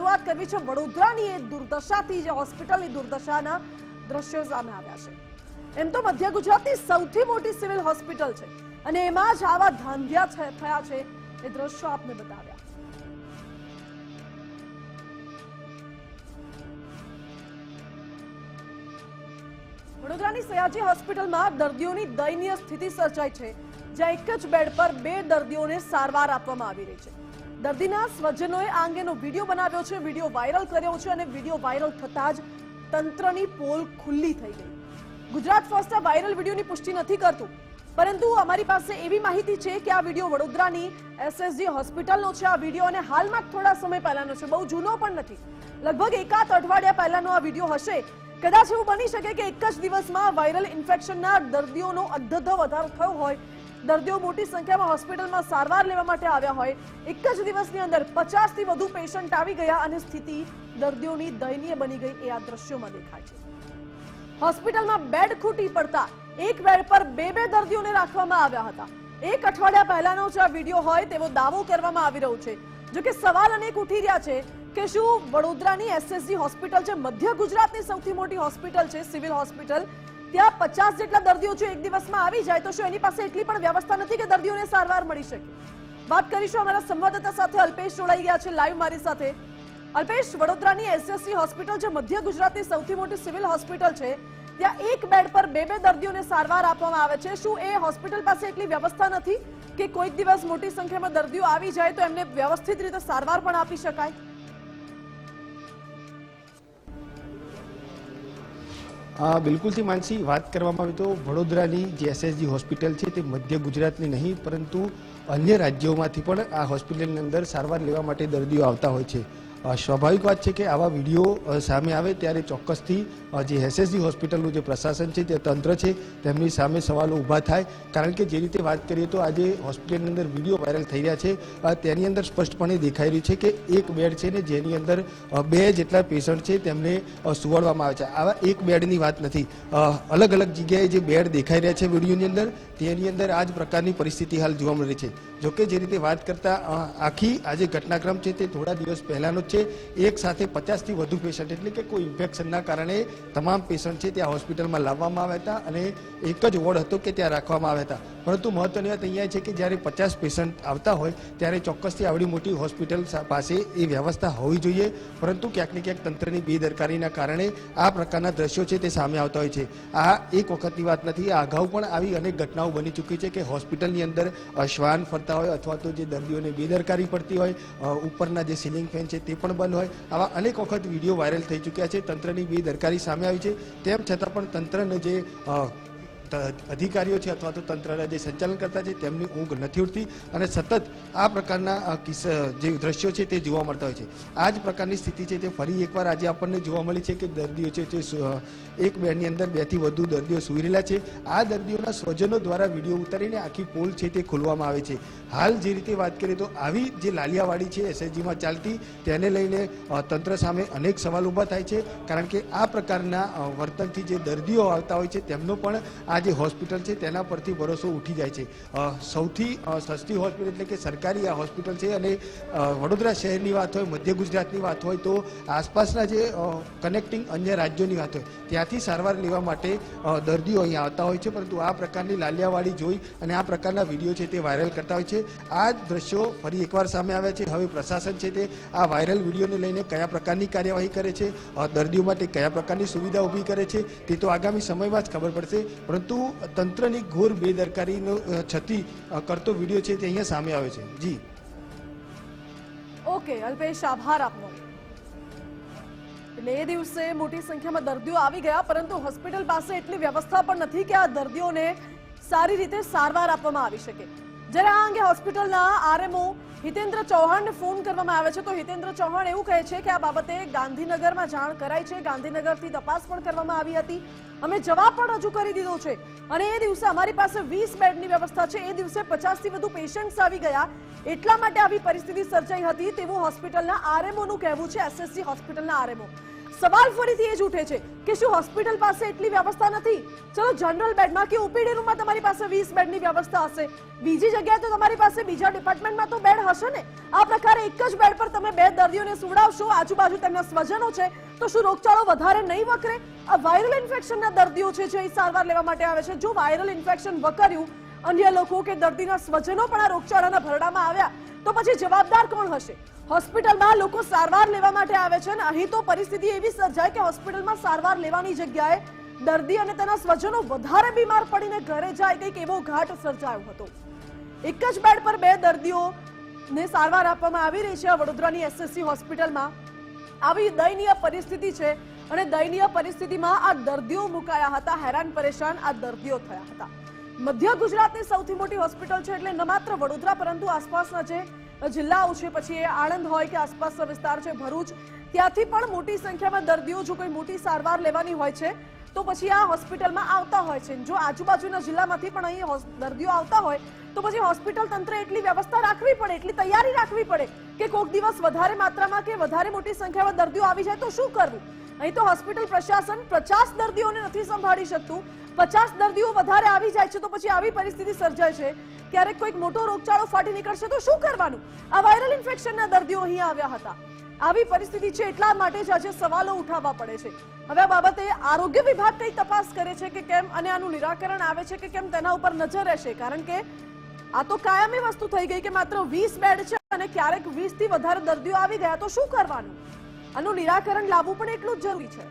શરૂઆત કરવી છે. વડોદરાની એ દુર્દશાથી જે હોસ્પિટલની દુર્દશાના દ્રશ્યો સામે આવ્યા છે. એમ તો મધ્ય ગુજરાતની સૌથી મોટી સિવિલ હોસ્પિટલ છે અને એમાં જ આવા ધાંધ્યા થયા છે એ દ્રશ્યો આપને બતાવ્યા. વડોદરાની સયાજી હોસ્પિટલમાં દર્દીઓની દયનીય સ્થિતિ સર્જાઈ છે. જ્યાં એક જ બેડ પર બે દર્દીઓને સારવાર આપવામાં આવી રહી છે. દર્દીના સ્વજનોએ આ અંગેનો વીડિયો બનાવ્યો છે, વીડિયો વાયરલ કર્યો છે અને વીડિયો વાયરલ થતાં જ તંત્રની પોલ ખુલ્લી થઈ ગઈ. ગુજરાત ફર્સ્ટ આ વાયરલ વિડીયોની પુષ્ટિ નથી કરતું. પરંતુ અમારી પાસે એવી માહિતી છે કે આ વીડિયો વડોદરાની એસએસજી હોસ્પિટલનો છે. આ વીડિયો અને હાલમાં થોડા સમય પહેલાનો છે. બહુ જૂનો પણ નથી. લગભગ એકાદ અઠવાડિયા પહેલાનો આ વીડિયો હશે. કદાચ એવું બની શકે કે એક જ દિવસમાં વાયરલ ઇન્ફેક્શનના દર્દીઓનો અધધો વધારો થયો હોય દર્દીઓ મોટી સંખ્યામાં હોસ્પિટલમાં સારવાર લેવા માટે આવ્યા હોય. એક જ દિવસની અંદર પચાસથી વધુ પેશન્ટ આવી ગયા અને સ્થિતિ દર્દીઓની દયનીય બની ગઈ એ આ દ્રશ્યોમાં દેખાય છે. હોસ્પિટલમાં બેડ ખૂટી પડતા એક બેડ પર બે બે દર્દીઓને રાખવામાં આવ્યા હતા. એક અઠવાડિયા પહેલાનો જે આ વીડિયો હોય તેવો દાવો કરવામાં આવી રહ્યો છે. જો કે સવાલ અનેક ઉઠી રહ્યા છે કે શું વડોદરાની એસએસજી હોસ્પિટલ છે મધ્ય ગુજરાતની સૌથી મોટી હોસ્પિટલ છે, સિવિલ હોસ્પિટલ ત્યાં પચાસ જેટલા દર્દીઓ જો એક દિવસમાં આવી જાય તો શું એની પાસે એટલી પણ વ્યવસ્થા નથી કે દર્દીઓને સારવાર મળી શકે? વાત કરીશું અમારા સંવાદદાતા સાથે અલ્પેશ જોડાઈ ગયા છે લાઈવ મારી સાથે. અલ્પેશ, વડોદરાની એસએસસી હોસ્પિટલ જે મધ્ય ગુજરાતની સૌથી મોટી સિવિલ હોસ્પિટલ છે, ત્યાં એક બેડ પર બે બે દર્દીઓને સારવાર આપવામાં આવે છે. શું એ હોસ્પિટલ પાસે એટલી વ્યવસ્થા નથી કે કોઈક દિવસ મોટી સંખ્યામાં દર્દીઓ આવી જાય તો એમને વ્યવસ્થિત રીતે સારવાર પણ આપી શકાય? બિલકુલથી માનસી, વાત કરવામાં આવે તો વડોદરાની જે એસએસજી હોસ્પિટલ છે તે મધ્ય ગુજરાતની નહીં, પરંતુ અન્ય રાજ્યોમાંથી પણ આ હોસ્પિટલની અંદર સારવાર લેવા માટે દર્દીઓ આવતા હોય છે. સ્વાભાવિક વાત છે કે આવા વીડિયો સામે આવે ત્યારે ચોક્કસથી જે એસએસજી હોસ્પિટલનું જે પ્રશાસન છે તે તંત્ર છે, તેમની સામે સવાલો ઊભા થાય. કારણ કે જે રીતે વાત કરીએ તો આજે હોસ્પિટલની અંદર વીડિયો વાયરલ થઈ રહ્યા છે. તેની અંદર સ્પષ્ટપણે દેખાઈ રહ્યું છે કે એક બેડ છે ને જેની અંદર બે જેટલા પેશન્ટ છે તેમને સુવાડવામાં આવે છે. આવા એક બેડની વાત નથી. અલગ અલગ જગ્યાએ જે બેડ દેખાઈ રહ્યા છે વિડીયોની અંદર, તેની અંદર આ જ પ્રકારની પરિસ્થિતિ હાલ જોવા મળી છે. જોકે જે રીતે વાત કરતા આખી આજે ઘટનાક્રમ છે તે થોડા દિવસ પહેલાનો જ છે. એક સાથે પચાસથી વધુ પેશન્ટ એટલે કે કોઈ ઇન્ફેક્શનના કારણે તમામ પેશન્ટ છે ત્યાં હોસ્પિટલમાં લાવવામાં આવ્યા હતા અને એક જ વોર્ડ હતો કે ત્યાં રાખવામાં આવ્યા હતા. પરંતુ મહત્વની વાત અહીંયા છે કે જ્યારે પચાસ પેશન્ટ આવતા હોય, ત્યારે ચોક્કસથી આવડી મોટી હોસ્પિટલ પાસે એ વ્યવસ્થા હોવી જોઈએ. પરંતુ ક્યાંક ને ક્યાંક તંત્રની બેદરકારીના કારણે આ પ્રકારના દ્રશ્યો છે તે સામે આવતા હોય છે. આ એક વખતની વાત નથી, આ અગાઉ પણ આવી અનેક ઘટનાઓ બની ચૂકી છે કે હોસ્પિટલની અંદર અશ્વાન શ્વાન ફરતા હોય અથવા તો જે દર્દીઓને બેદરકારી પડતી હોય ઉપરના જે સીલિંગ ફેન છે તે પણ બંધ હોય. આવા અનેક વખત વીડિયો વાયરલ થઈ ચૂક્યા છે. તંત્રની બેદરકારી સામે આવી છે. તેમ છતાં પણ તંત્રને જે અધિકારીઓ છે અથવા તો તંત્રના જે સંચાલન કરતા છે, તેમની ઊંઘ નથી ઉઠતી અને સતત આ પ્રકારના જે દ્રશ્યો છે તે જોવા મળતા હોય છે. આ જ પ્રકારની સ્થિતિ છે તે ફરી એકવાર આજે આપણને જોવા મળી છે કે દર્દીઓ છે તે એક બેડની અંદર બેથી વધુ દર્દીઓ સુઈ રહેલા છે. આ દર્દીઓના સ્વજનો દ્વારા વીડિયો ઉતારીને આખી પોલ છે તે ખોલવામાં આવે છે. હાલ જે રીતે વાત કરીએ તો આવી જે લાલિયાવાડી છે એસએચજીમાં ચાલતી, તેને લઈને તંત્ર સામે અનેક સવાલ ઊભા થાય છે. કારણ કે આ પ્રકારના વર્તનથી જે દર્દીઓ આવતા હોય છે તેમનો પણ આ જે હોસ્પિટલ છે, તેના પરથી ભરોસો ઉઠી જાય છે. સૌથી સસ્તી હોસ્પિટલ એટલે કે સરકારી આ હોસ્પિટલ છે અને વડોદરા શહેરની વાત હોય, મધ્ય ગુજરાતની વાત હોય, તો આસપાસના જે કનેક્ટિંગ અન્ય રાજ્યોની વાત હોય, ત્યાંથી સારવાર લેવા માટે દર્દીઓ અહીંયા આવતા હોય છે. પરંતુ આ પ્રકારની લાલિયાવાડી જોઈ અને આ પ્રકારના વીડિયો છે તે વાયરલ કરતા હોય છે. આ દ્રશ્યો ફરી એકવાર સામે આવ્યા છે. હવે પ્રશાસન છે તે આ વાયરલ વિડીયોને લઈને કયા પ્રકારની કાર્યવાહી કરે છે? દર્દીઓ માટે કયા પ્રકારની સુવિધા ઊભી કરે છે? તે તો આગામી સમયમાં જ ખબર પડશે. પરંતુ તંત્રની ઘોર બેદરકારીનો છતી કરતો વીડિયો છે તે અહીંયા સામે આવે છે. જી. ઓકે, અલ્પેશ, આભાર આપનો. એટલે એ દિવસે મોટી સંખ્યામાં દર્દીઓ આવી ગયા, પરંતુ હોસ્પિટલ પાસે એટલી વ્યવસ્થા પણ નથી કે આ દર્દીઓને સારી રીતે સારવાર આપવામાં આવી શકે. જ્યારે આ અંગે હોસ્પિટલના આરએમઓ હિતેન્દ્ર ચૌહાણને ફોન કરવામાં આવે છે. તો હિતેન્દ્ર ચૌહાણ એવું કહે છે કે આ બાબતે ગાંધીનગરમાં જાણ કરાઈ છે. ગાંધીનગરથી તપાસ પણ કરવામાં આવી હતી. અમે જવાબ પણ રજૂ કરી દીધો છે. અને એ દિવસે અમારી પાસે વીસ બેડની વ્યવસ્થા છે. એ દિવસે પચાસથી વધુ પેશન્ટ્સ આવી ગયા. એટલા માટે આવી પરિસ્થિતિ સર્જાઈ હતી તેવું હોસ્પિટલના આરએમઓનું કહેવું છે. એસએસસી હોસ્પિટલના આરએમઓ. સવાલ ફરીથી એ જ ઉઠે છે કે શું હોસ્પિટલ પાસે એટલી વ્યવસ્થા નથી? ચલો, જનરલ બેડમાં કે ઓપીડી રૂમમાં તમારી પાસે 20 બેડની વ્યવસ્થા હશે. બીજી જગ્યાએ તો તમારી પાસે બીજા ડિપાર્ટમેન્ટમાં તો બેડ હશે ને? આ પ્રકારે એક જ બેડ પર તમે બે દર્દીઓને સુવડાવશો, આજુબાજુ તેમના સ્વજનો છે, તો શું રોગચાળો વધારે નહીં વકરે આ વાયરલ ઇન્ફેક્શનના દર્દીઓ છે જે સારવાર લેવા માટે આવે છે. જો વાયરલ ઇન્ફેક્શન વકર્યું અન્ય લોકો કે દર્દીના સ્વજનો પણ આ રોગચાળાના ભરડામાં આવ્યા. તો પછી જવાબદાર કોણ હશે? હોસ્પિટલમાં લોકો સારવાર લેવા માટે આવે છે અને અહીં તો પરિસ્થિતિ એવી સર્જાય કે હોસ્પિટલમાં સારવાર લેવાની જગ્યાએ દર્દી અને તેના સ્વજનો વધારે બીમાર પડીને ઘરે જાય કંઈક એવો ઘાટ સર્જાયો હતો. એક જ બેડ પર બે દર્દીઓને સારવાર આપવામાં આવી રહી છે વડોદરાની એસએસસી હોસ્પિટલમાં. આવી દયનીય પરિસ્થિતિ છે અને દયનીય પરિસ્થિતિમાં આ દર્દીઓ મુકાયા હતા, હેરાન પરેશાન આ દર્દીઓ થયા હતા. મધ્ય ગુજરાતની સૌથી મોટી હોસ્પિટલ છે એટલે ન માત્ર વડોદરા, પરંતુ આસપાસના જે જિલ્લાઓ છે, પછી એ આણંદ હોય કે આસપાસનો વિસ્તાર છે, ભરૂચ, ત્યાંથી પણ મોટી સંખ્યામાં દર્દીઓ જો કોઈ મોટી સારવાર લેવાની હોય છે તો પછી આ હોસ્પિટલમાં આવતા હોય છે. જો આજુબાજુના જિલ્લામાંથી પણ અહીં દર્દીઓ આવતા હોય, તો પછી હોસ્પિટલ તંત્ર એટલી વ્યવસ્થા રાખવી પડે, એટલી તૈયારી રાખવી પડે કે કોઈક દિવસ વધારે માત્રામાં કે વધારે મોટી સંખ્યામાં દર્દીઓ આવી જાય તો શું કરવું? અહીં તો હોસ્પિટલ પ્રશાસન પચાસ દર્દીઓને નથી સંભાળી શકતું. પચાસ દર્દીઓ વધારે આવી જાય છે તો પછી આવી પરિસ્થિતિ સર્જાય છે. ક્યારેક કોઈક મોટો રોગચાળો ફાટી નીકળશે તો શું કરવાનું? આ વાયરલ ઇન્ફેક્શનના દર્દીઓ અહીં આવ્યા હતા. આવી પરિસ્થિતિ છે એટલા માટે જ આજે સવાલો ઉઠાવવા પડે છે. હવે આ બાબતે આરોગ્ય વિભાગ કઈ તપાસ કરે છે કે કેમ અને આનું નિરાકરણ આવે છે કે કેમ તેના ઉપર નજર રહેશે? કારણ કે આ તો કાયમી વસ્તુ થઈ ગઈ કે માત્ર વીસ બેડ છે અને ક્યારેક વીસથી વધારે દર્દીઓ આવી ગયા, તો શું કરવાનું? આનું નિરાકરણ લાવવું પણ એટલું જ જરૂરી છે.